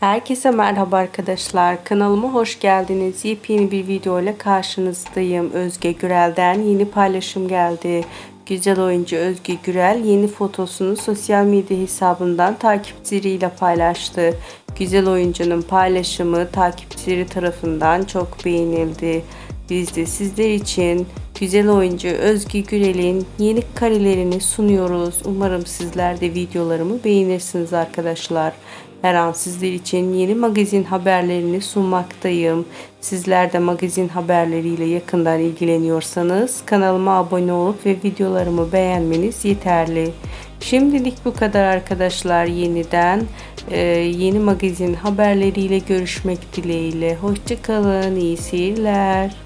Herkese merhaba arkadaşlar. Kanalıma hoş geldiniz. Yepyeni bir video ile karşınızdayım. Özge Gürel'den yeni paylaşım geldi. Güzel oyuncu Özge Gürel yeni fotosunu sosyal medya hesabından takipçileriyle paylaştı. Güzel oyuncunun paylaşımı takipçileri tarafından çok beğenildi. Biz de sizler için güzel oyuncu Özge Gürel'in yeni karelerini sunuyoruz. Umarım sizler de videolarımı beğenirsiniz arkadaşlar. Her an sizler için yeni magazin haberlerini sunmaktayım. Sizler de magazin haberleriyle yakından ilgileniyorsanız kanalıma abone olup ve videolarımı beğenmeniz yeterli. Şimdilik bu kadar arkadaşlar yeniden yeni magazin haberleriyle görüşmek dileğiyle. Hoşçakalın, iyi seyirler.